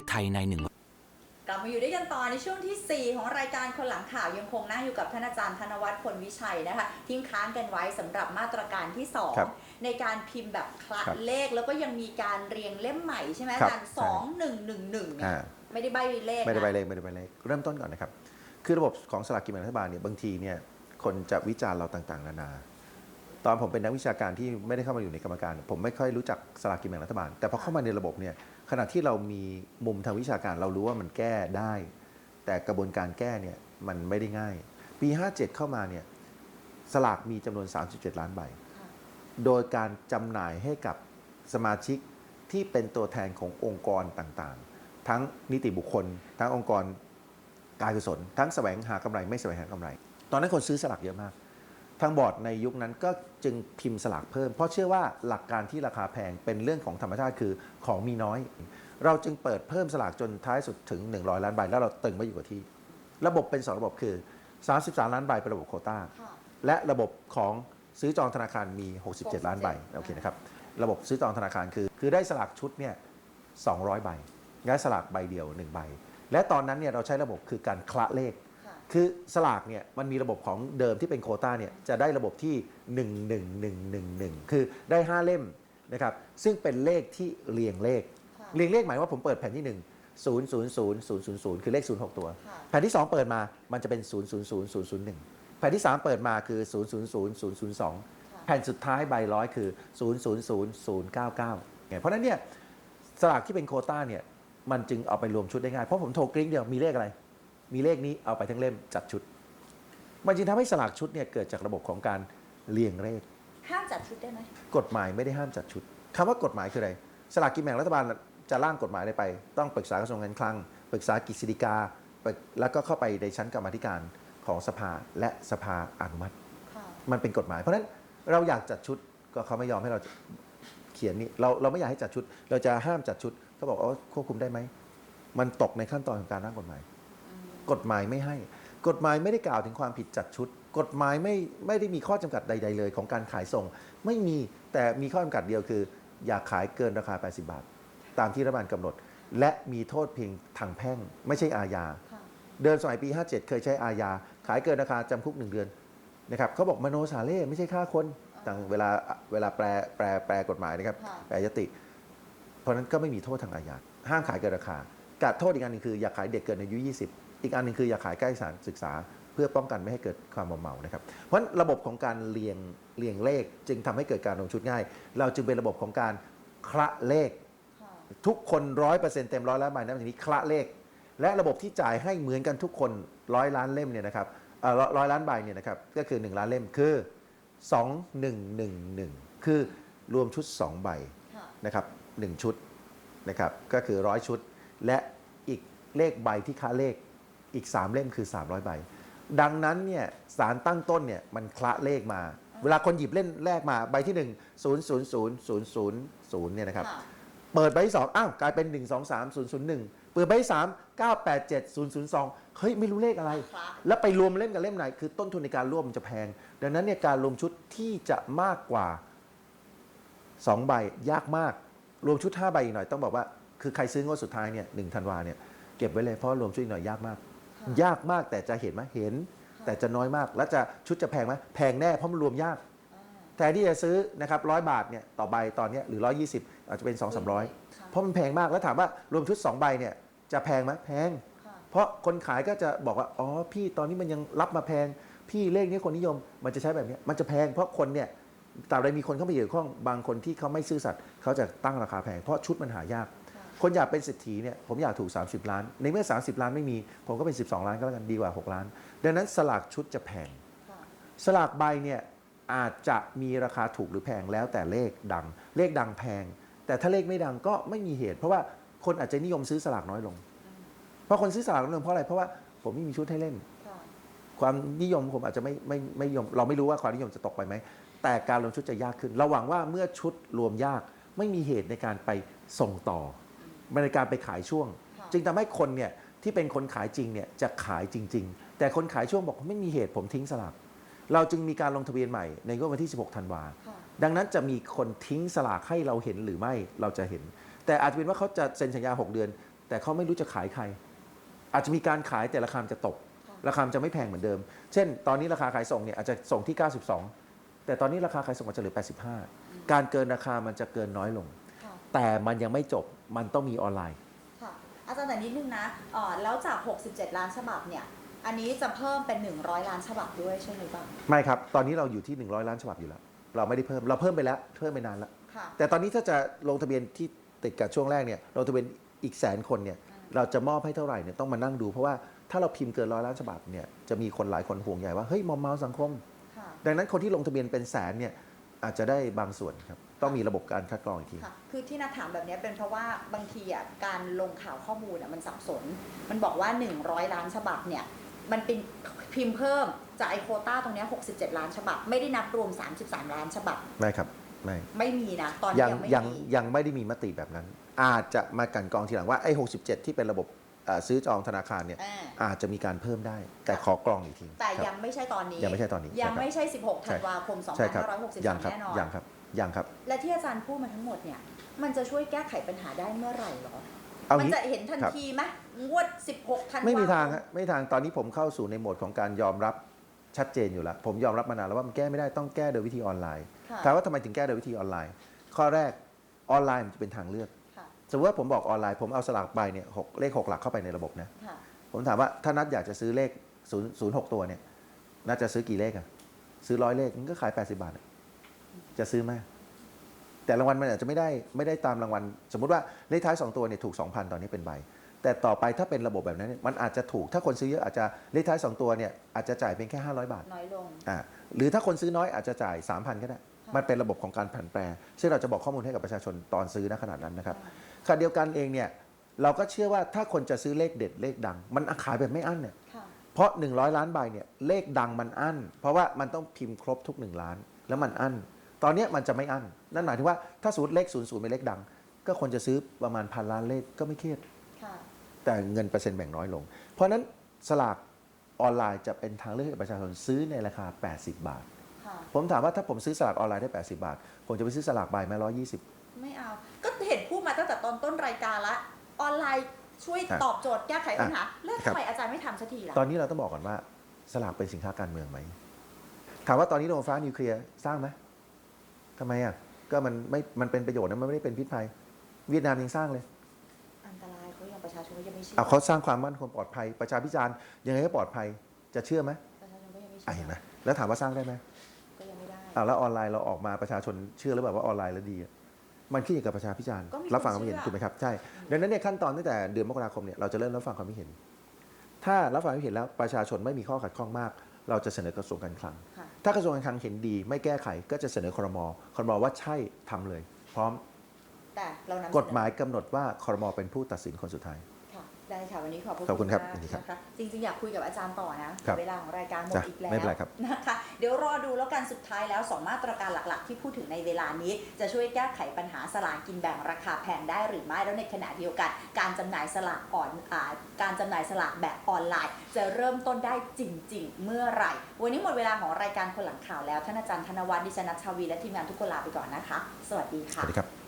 ศไทยในหนึ่งกลับมาอยู่ด้วยกันต่อในช่วงทีสี่ 4 ของรายการคนหลังข่าวยังคงนั่งอยู่กับท่านอาจารย์ธนวัฒน์พลวิชัยนะคะทิ้งค้างกันไว้สำหรับมาตรการที่ครับ2ในการพิมพ์แบบคละครับเลขแล้วก็ยังมีการเรียงเล่มใหม่ใช่ไหมอาครับจารย์ใช่สองหนึ่งหนึ่งหนึ่งเนี่ยอ่าไม่ได้ใบเลขไม่ได้ใบนะเลขไม่ได้ใบเลขเริ่มต้นก่อนนะครับ คือระบบของสลากกินแบ่งรัฐบาลเนี่ยบางทีเนี่ยคนจะวิจารณ์เราต่างๆ นานา ตอนผมเป็นนักวิชาการที่ไม่ได้เข้ามาอยู่ในกรรมการ ผมไม่ค่อยรู้จักสลากกินแบ่งรัฐบาล แต่พอเข้ามาในระบบเนี่ยขณะที่เรามีมุมทางวิชาการเรารู้ว่ามันแก้ได้ แต่กระบวนการแก้เนี่ยมันไม่ได้ง่าย ปี 57 เข้ามาเนี่ยสลากมีจำนวน 37 ล้านใบ โดยการจำหน่ายให้กับสมาชิกที่เป็นตัวแทนขององค์กรต่างๆ ทั้งนิติบุคคล ทั้งองค์กรการกุศลทั้งแสวงหากำไรไม่แสวงหากำไร ตอนนั้นคนซื้อสลากเยอะมาก ทางบอร์ดในยุคนั้นก็จึงพิมพ์สลากเพิ่ม เพราะเชื่อว่าหลักการที่ราคาแพงเป็นเรื่องของธรรมชาติคือของมีน้อย เราจึงเปิดเพิ่มสลากจนท้ายสุดถึง 100 ล้านใบแล้วเราตึงไว้อยู่กับที่ ระบบเป็นสองระบบคือ 33 ล้านใบเป็นระบบโควต้าค่ะและระบบของซื้อจองธนาคารมี 67 ล้านใบโอเคนะครับระบบซื้อจองธนาคารคือ คือได้สลากชุดเนี่ย200 ใบและสลากใบเดียว 1 ใบ และตอนนั้นเนี่ยเราใช้ระบบคือการคละเลข ค่ะคือสลากเนี่ยมันมีระบบของเดิมที่เป็นโควต้าเนี่ยจะได้ระบบที่ 11111 คือได้ 5 เล่มนะครับซึ่งเป็นเลขที่เรียงเลขค่ะเรียงเลขหมายว่าผมเปิดแผ่นที่ 1 0 0 0 0 0 0 คือเลข 06 ตัวค่ะแผ่นที่ 2 เปิดมามันจะเป็น 0 0 0 0 0 1 แผ่นที่ 3 เปิดมาคือ 0 0 0 0 0 2 แผ่นสุดท้ายใบร้อยคือ 0 0 0 0 9 9 เพราะฉะนั้นเนี่ยสลากที่เป็นโควต้าเนี่ยมันจึงเอาไปรวมชุดได้ง่าย เพราะผมโทรกริ้งเดียวมีเลขอะไร มีเลขนี้เอาไปทั้งเล่มจัดชุด มันจึงทำให้สลากชุดเนี่ยเกิดจากระบบของการเรียงเลขห้ามจัดชุดได้ไหมกฎหมายไม่ได้ห้ามจัดชุดคำว่ากฎหมายคืออะไรสลากกินแบ่งรัฐบาลจะร่างกฎหมายอะไรไป ต้องปรึกษากระทรวงการคลังปรึกษากฤษฎีกาปรึกแล้วก็เข้าไปในชั้นกรรมาธิการของสภาและสภาอนุมัติ ค่ะมันเป็นกฎหมาย เพราะฉะนั้นเราอยากจัดชุดก็เขาไม่ยอมให้เราเขียนนี่เราเราไม่อยากให้จัดชุด เราจะห้ามจัดชุดเขาบอกอ๋อควบคุมได้ไหมมันตกในขั้นตอนของการร่างกฎหมายอืม กฎหมายไม่ให้ กฎหมายไม่ได้กล่าวถึงความผิดจัดชุด กฎหมายไม่ไม่ได้มีข้อจำกัดใด ๆ เลยของการขายส่ง ไม่มีแต่มีข้อจำกัดเดียวคือ อย่าขายเกินราคา 80 บาท ตามที่รัฐบาลกำหนด และมีโทษเพียงทางแพ่ง ไม่ใช่อาญาค่ะเดิมสมัยปี 57 เคยใช้อาญา ขายเกินราคาจำคุก 1 เดือนนะครับเขาบอกมโนสาเล่ไม่ใช่ฆ่าคนต่างเวลาเวลาแปลแปลแปลกฎหมายนะครับค่ะแปลยติ เพราะฉะนั้นก็ไม่มีโทษทางอาญาห้ามขายเกินราคากับโทษอีกอันหนึงคือ อย่าขายเด็กเกินอายุ 20 อีกอันหนึงคืออย่าขายใกล้สถารศึกษา เพื่อป้องกันไม่ให้เกิดความเมานะครับ เพราะระบบของการเรียงเรียงเลขจึงทำให้เกิดการลงชุดง่าย เราจึงเป็นระบบของการคละเลข ทุกคนร้อยเปอร์เซ็นต์เต็มร้อยล้านใบนับจากนี้คละเลข และระบบที่จ่ายให้เหมือนกันทุกคนร้อยล้านเล่มเนี่ยนะครับร้อยล้านใบเนี่ยนะครับก็คือ 1 ล้านเล่มคือ 2111 คือรวมชุด 2 ใบนะครับ1ชุดนะครับก็คือร้อยชุด และอีกเลขใบที่ค้าเลข อีก 3 เล่มคือ 300 ใบ ดังนั้นเนี่ยสารตั้งต้นเนี่ยมันคละเลขมา เวลาคนหยิบเล่นแรกมาใบที่ 1 0 0 0 0 0 0 0เนี่ยนะครับค่ะเปิดใบที่สองอ้าวกลายเป็น 1 2 3 0 0 1 เปิดใบที่สาม9 8 7 0 0 2เฮ้ยไม่รู้เลขอะไร คละ แล้วไปรวมเล่มกับเล่มไหน คือต้นทุนในการร่วมมันจะแพง ดังนั้นเนี่ยการรวมชุดที่จะมากกว่า 2 ใบยากมาก รวมชุด 5 ใบอีกหน่อยต้องบอกว่า คือใครซื้องวดสุดท้ายเนี่ยหนึ่งธันวาเนี่ยเก็บไว้เลยเพราะรวมชุดอีกหน่อยยากมากค่ะ ยากมากแต่จะเห็นไหมเห็น แต่จะน้อยมาก แล้วจะชุดจะแพงไหมแพงแน่เพราะมันรวมยากอ่าแทนที่จะซื้อนะครับร้อยบาทเนี่ยต่อใบตอนเนี้ยหรือ 120 อาจจะเป็น 2 3 0 0ค่ะเพราะมันแพงมากแล้วถามว่ารวมชุด 2 ใบเนี่ยจะแพงไหมแพงค่ะเพราะคนขายก็จะบอกว่า อ๋อ พี่ตอนนี้มันยังรับมาแพง พี่เลขนี้คนนิยม มันจะใช้แบบเนี้ยมันจะแพง เพราะคนเนี่ยตราบใดมีคนเข้ามาเกี่ยวข้องบางคนที่เขาไม่ซื่อสัตย์เขาจะตั้งราคาแพง เพราะชุดมันหายาก ค่ะคนอยากเป็นเศรษฐีเนี่ยผมอยากถูก 30 ล้าน ในเมื่อ 30 ล้านไม่มี ผมก็เป็น 12 ล้านก็แล้วกันดีกว่า 6 ล้าน ดังนั้นสลากชุดจะแพงค่ะสลากใบเนี่ยอาจจะมีราคาถูกหรือแพงแล้วแต่เลขดัง เลขดังแพง แต่ถ้าเลขไม่ดังก็ไม่มีเหตุ เพราะว่าคนอาจจะนิยมซื้อสลากน้อยลง เพราะคนซื้อสลากน้อยลงเพราะอะไรเพราะว่าผมไม่มีชุดให้เล่นค่ะความนิยมผมอาจจะไม่ไม่ไม่นิยมเราไม่รู้ว่าความนิยมจะตกไปไหมแต่การรวมชุดจะยากขึ้นเราหวังว่าเมื่อชุดรวมยากไม่มีเหตุในการไปส่งต่อ ในการไปขายช่วงค่ะจึงทำให้คนเนี่ยที่เป็นคนขายจริงเนี่ยจะขายจริง ๆ แต่คนขายช่วงบอกไม่มีเหตุผมทิ้งสลากเราจึงมีการลงทะเบียนใหม่ในงวดวันที่ 16 ธันวาค่ะดังนั้นจะมีคนทิ้งสลากให้เราเห็นหรือไม่เราจะเห็น แต่อาจจะเป็นว่าเขาจะเซ็นสัญญา 6 เดือน แต่แต่เขาไม่รู้จะขายใคร อาจจะมีการขายแต่ราคามันจะตกค่ะราคามันจะไม่แพงเหมือนเดิม เช่น ตอนนี้ราคาขายส่งเนี่ยอาจจะส่งที่ 92 แต่ตอนนี้ราคาขายส่งอาจจะเหลือ 85 การเกินราคามันจะเกินน้อยลงค่ะ แต่มันยังไม่จบมันต้องมีออนไลน์ ค่ะ อาจารย์แต่นิดนึงนะเอ่อแล้วจาก 67 ล้านฉบับเนี่ย อันนี้จะเพิ่มเป็น 100 ล้านฉบับด้วยใช่ไหมบ้างไม่ครับ ตอนนี้เราอยู่ที่ 100 ล้านฉบับอยู่แล้ว เราไม่ได้เพิ่มเราเพิ่มไปแล้วเพิ่มไปนานแล้ว ค่ะ แต่ตอนนี้ถ้าจะลงทะเบียนที่ติดกับช่วงแรกเนี่ยลงทะเบียนอีกแสนคนเนี่ยอืมเราจะมอบให้เท่าไหร่เนี่ยต้องมานั่งดูเพราะว่าถ้าเราพิมพ์เกินร้อยล้านฉบับเนี่ยจะมีคนหลายคนห่วงใหญ่ว่าเฮ้ยมอมเมาสังคม ค่ะ ดังนั้นคนที่ลงทะเบียนเป็นแสนเนี่ย อาจจะได้บางส่วนครับ ต้องมีระบบการคัดกรองอีกที ค่ะคือที่นัดถามแบบนี้เป็นเพราะว่าบางทีอะการลงข่าวข้อมูลอะมันสับสน มันบอกว่า 100 ล้านฉบับเนี่ยมันเป็นพิมพ์เพิ่มจากไอโควต้าตรงเนี้ย67 ล้านฉบับ ไม่ได้นับรวม 33 ล้านฉบับ ไม่ครับ ไม่ไม่มีนะ ตอนนี้ยังยังไม่ยังมี ยังไม่ได้มีมติแบบนั้น อาจจะมากลันกรองทีหลังว่าไอ้67 ที่เป็นระบบเอ่อ ซื้อจองธนาคารเนี่ยอ่า อาจจะมีการเพิ่มได้ แต่ขอกรองอีกทีแต่ครับยังไม่ใช่ตอนนี้ ยังไม่ใช่ตอนนี้ยังใช่ครับไม่ใช่ 16ธันวาคม ใช่ครับยังครั2563แน่นอน ยังครับยังครับ และที่อาจารย์พูดมาทั้งหมดเนี่ย มันจะช่วยแก้ไขปัญหาได้เมื่อไหร่หรอ เอามันงี้ จะเห็นทันครับ ทีไหมงวด 16 ธันวาคมไม่มีทางฮะไม่มีทางตอนนี้ผมเข้าสู่ในโหมดของการยอมรับชัดเจนอยู่แล้วผมยอมรับมานานแล้วว่ามันแก้ไม่ได้ต้องแก้โดยวิธีออนไลน์ค่ะถามว่าทำไมถึงแก้โดยวิธีออนไลน์ ข้อแรกออนไลน์มันจะเป็นทางเลือกค่ะ สมมติว่าผมบอกออนไลน์ผมเอาสลากใบเนี่ยหกเลขหกหลักเข้าไปในระบบนะค่ะผมถามว่าถ้านัดอยากจะซื้อเลข0ูนย์หกตัวเนี่ยนัดจะซื้อกี่เลขอะซื้อร้อยเลขมันก็ขาย80บาทอะจะซื้อไหมแต่รางวัลมันอาจจะไม่ได้ไม่ได้ตามรางวัล สมมุติว่าเลขท้าย2ตัวเนี่ยถูก2,000ตอนนี้เป็นใบแต่ต่อไปถ้าเป็นระบบแบบนั้นเนี่ยมันอาจจะถูกถ้าคนซื้อเยอะอาจจะเลขท้าย2ตัวเนี่ยอาจจะจ่ายเพียงแค่500บาทน้อยลงอ่าหรือถ้าคนซื้อน้อยอาจจะจ่าย3,000ก็ได้ค่ะ มันเป็นระบบของการผันแปร ซึ่งเราจะบอกข้อมูลให้กับประชาชนตอนซื้อณขนาดนั้นนะครับขณะเดียวกันเองเนี่ยเราก็เชื่อว่าถ้าคนจะซื้อเลขเด็ดเลขดัง มันขายแบบไม่อั้นเนี่ยค่ะเพราะ 100 ล้านใบเนี่ยเลขดังมันอั้น เพราะว่ามันต้องพิมพ์ครบทุก 1 ล้าน แล้วมันอั้น ตอนเนี้ยมันจะไม่อั้น นั่นหมายถึงว่าถ้าสูตรเลข0ูนย์เป็นเลขดัง ก็คนจะซื้อประมาณพันล้านเลขก็ไม่เครียดค่ะแต่เงินเปอร์เซ็นต์แบ่งน้อยลง เพราะฉะนั้นสลากออนไลน์จะเป็นทางเลือกให้ประชาชนซื้อในราคา 80 บาทค่ะ ผมถามว่าถ้าผมซื้อสลากออนไลน์ได้ 80 บาท ผมจะไปซื้อสลากใบไหมร้อยยี่สิบไม่เอา ก็เห็นพูดมาตั้งแต่ตอนต้นรายการละออนไลน์ช่วยครับตอบโจทย์แก้ไขปัญหาแล้วครัทำบไมอาจารย์ไม่ทำสักทีล่ะตอนนี้เราต้องบอกก่อนว่า สลากเป็นสินค้าการเมืองไหมถามว่าตอนนี้โรงไฟฟ้านิวเคลียร์สร้างไหมทำไมอะก็มันไม่มันเป็นประโยชน์นะมันไม่ได้เป็นพิษภัย เวียดนามยังสร้างเลย อันตรายเขายังประชาชนก็ยังไม่เชื่อเอาเขาสร้างความมั่นคงปลอดภัย ประชาพิจารณ์ยังไงก็ปลอดภัยจะเชื่อไหมประชาชนก็ยังไม่เชื่อะเห็นไหมแล้วถามว่าสร้างได้ไหมก็ยังไม่ได้ อะแล้วออนไลน์เราออกมาประชาชนเชื่อหรือเปล่าว่าออนไลน์แล้วดีอะมันขึ้นอยู่กับประชาพิจารณ์ก็มีรับฟังคความนคิดเห็นเชื่อ ถูกไหมครับใช่ดังนั้นเนี่ยขั้นตอนตั้งแต่เดือนมกราคมเนี่ยเราจะเริ่มรับฟังความคิดเห็น ถ้ารับฟังความคิดเห็นแล้วประชาชนไม่มีข้อขัดข้องมาก เราจะเสนอกระทรวงการคลัง ค่ะ ถ้ากระทรวงการคลังเห็นดีไม่แก้ไขก็จะเสนอครมครมว่าใช่ทำเลย พร้อมแต่เรานำเสนอกฎหมายกำหนดว่าครมเป็นผู้ตัดสินคนสุดท้ายค่ะ ได้ค่ะวันนี้ขอบขอบคุณครับมากยินดีครับนะคะจริงๆอยากคุยกับอาจารย์ต่อนะครับแต่เวลาของรายการหมดจ้ะอีกแล้วไม่เป็นไรครับนะคะเดี๋ยวรอดูแล้วกันสุดท้ายแล้ว2มาตรการหลักๆ ที่พูดถึงในเวลานี้ จะช่วยแก้ไขปัญหาสลากกินแบ่งราคาแพงได้หรือไม่แล้วในขณะเดียวกัน การจำหน่ายสลากอ่อนอาการจำหน่ายสลากแบบออนไลน์ จะเริ่มต้นได้จริง ๆ เมื่อไหร่ วันนี้หมดเวลาของรายการคนหลังข่าวแล้วท่านอาจารย์ธนวัฒน์ดิฉันนัชชาวีและทีมงานทุกคนลาไปก่อนนะคะ สวัสดีสค่ะวัสดีครับ